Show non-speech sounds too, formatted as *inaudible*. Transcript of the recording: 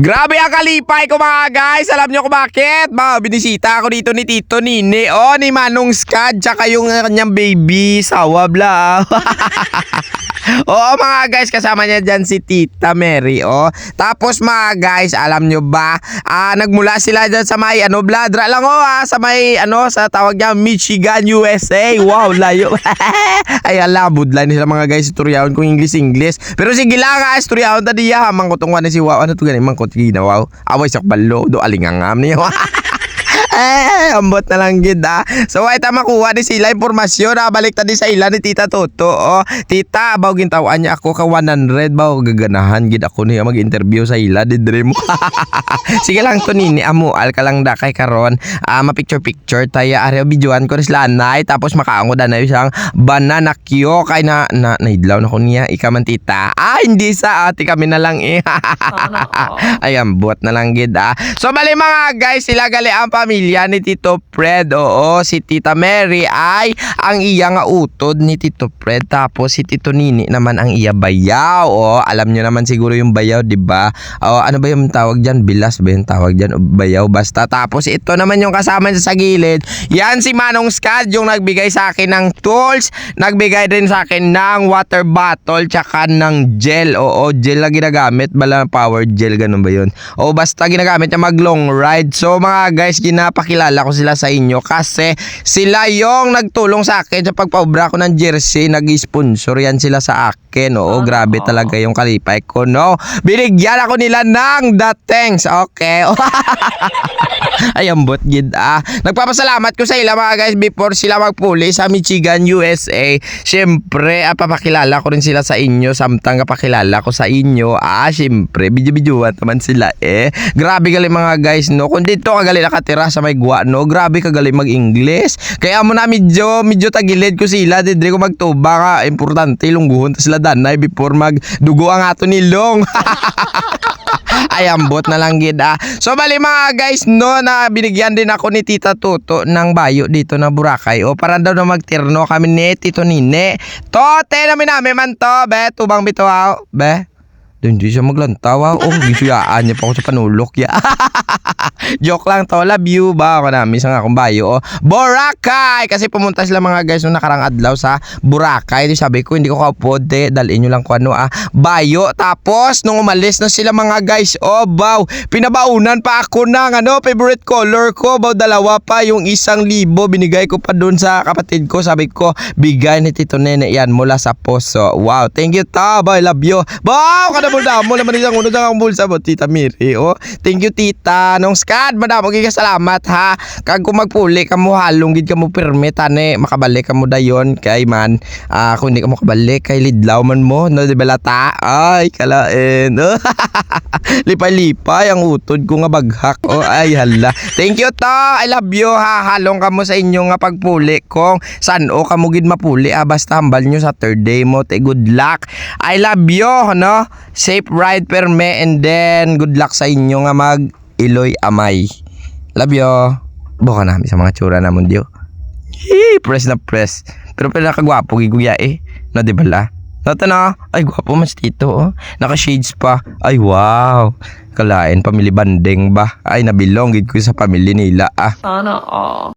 Grabe ang kalipay ko mga guys. Alam nyo kung bakit? Mga binisita ako dito ni Tito Nini. O, ni Manong Scad. Tsaka yung kanyang baby. Sawa bla. *laughs* Oo mga guys, kasama niya dyan si Tita Mary, oh. Tapos mga guys, alam nyo ba, ah, nagmula sila dyan sa may, ano, bladra lang, oh, ah, sa may, ano, sa tawag niya, Michigan, USA. Wow, *laughs* layo. *laughs* Ay, ala, budlay ni sila mga guys, istoryahon kung English-English. Pero sige lang, ah, istoryahon ta diya, mangkotong ni si Wow, ano to ganin, mangkot, ginawaw. Away sa balo, do alingangam niya. *laughs* Eh, ambot na lang gid ah. So ay ta makuha ni sila impormasyon na balik ta di sa ila ni Tita Toto. Oh, tita, baw gintawan niya ako ka 100 baw gaganahan gid ako niya mag-interview sa ila di dire mo. Sige lang to nini amual ka lang da kay karon. Ah, ma-picture picture taya are videoan ko ris lanay tapos makaango da na isang banana kyo kay na na naidlaw na ko niya ika man tita. Ah, hindi sa ati kami na lang eh. *laughs* Ay, ambot na lang gid ah. So bali mga guys, sila gali ang pamilya ni Tito Fred. Oo, si Tita Mary ay ang iya nga utod ni Tito Fred. Tapos si Tito Nini naman ang iya bayaw. Oo, alam nyo naman siguro yung bayaw, di ba? Oo, ano ba yung tawag dyan? Bilas ba yung tawag dyan? O Bayaw basta. Tapos ito naman yung kasama niya sa gilid. Yan si Manong Scad yung nagbigay sa akin ng tools. Nagbigay din sa akin ng water bottle tsaka ng gel. Oo, gel na ginagamit. Bala power gel, ganun ba yun? O basta ginagamit niya mag long ride. So mga guys, ginapakilala ko sila sa inyo kasi sila yung nagtulong sa akin sa pagpaubra ko ng jersey. Nag-sponsor yan sila sa akin. Oo, grabe talaga yung kalipay ko, no? Binigyan ako nila ng the thanks. Okay. *laughs* Ay, ambot gid ah. Nagpapasalamat ko sa ila mga guys before sila magpuli sa Michigan, USA. Siyempre, ah, papakilala ko rin sila sa inyo. Samtang kapakilala ko sa inyo. Ah, siyempre, video-videoan naman sila eh. Grabe galing mga guys, no? Kung dito kagali nakatira sa may guwa, no? Grabe kagaling mag-English. Kaya mo na medyo, medyo tagilid ko sila. Didre ko magtuba ka. Importante, lungguhon ta sila danay before magdugo ang ato nilong. *laughs* Ay, ambot na lang gid ah. So bali mga guys, no, na binigyan din ako ni Tita Toto ng bayo dito na Boracay. O para daw na magtirno kami ni Tito Nine. Tote namin namin man to, be. Tubang bitaw, be. Doon di siya maglantaw ah. Oh, gisuyaan niya pa ako sa panulok ya. *laughs* *laughs* Joke lang to. Love you ba? Ako na, misa nga akong bayo. Oh. Boracay! Kasi pumunta sila mga guys nung nakarang adlaw sa Boracay. Di sabi ko, hindi ko kaupod eh. Dalhin nyo lang ko ano ah. Bayo. Tapos, nung umalis na sila mga guys, oh, bow. Pinabaunan pa ako ng ano, favorite color ko. Bow, dalawa pa. Yung isang libo, binigay ko pa dun sa kapatid ko. Sabi ko, bigay ni Tito Nene yan mula sa poso. Wow, thank you ta. Boy, love you. Bow, kada mo mo naman isang uno dyan ang bulsa mo, Tita Miri. Oh. Thank you, Tita. Nung skad, madamo kay salamat ha. Kag kung magpuli ka mo, halong gid ka mo permit, ane, makabalik ka mo dayon kay man. Ah, kung hindi ka mo kabalik, kay lidlaw man mo, no, di ba lata? Ay, kalain. *laughs* Lipay-lipay ang utod ko nga baghak. Oh, ay hala. Thank you to. I love you ha. Halong ka mo sa inyo nga pagpuli kung saan o ka mo gid mapuli. Ah, basta hambal nyo sa third day mo. Te, good luck. I love you, no? Safe ride perme and then good luck sa inyo nga mag Iloy Amay. Love you. Buka namin sa mga tsura namon diyo. Hee, press na press. Pero pala kagwapo giguya eh. No, di ba la? Nata na, ay gwapo mas tito oh. Naka shades pa. Ay wow. Kalain, pamili bandeng ba? Ay nabilong gid ko sa pamilya nila ah. Sana all.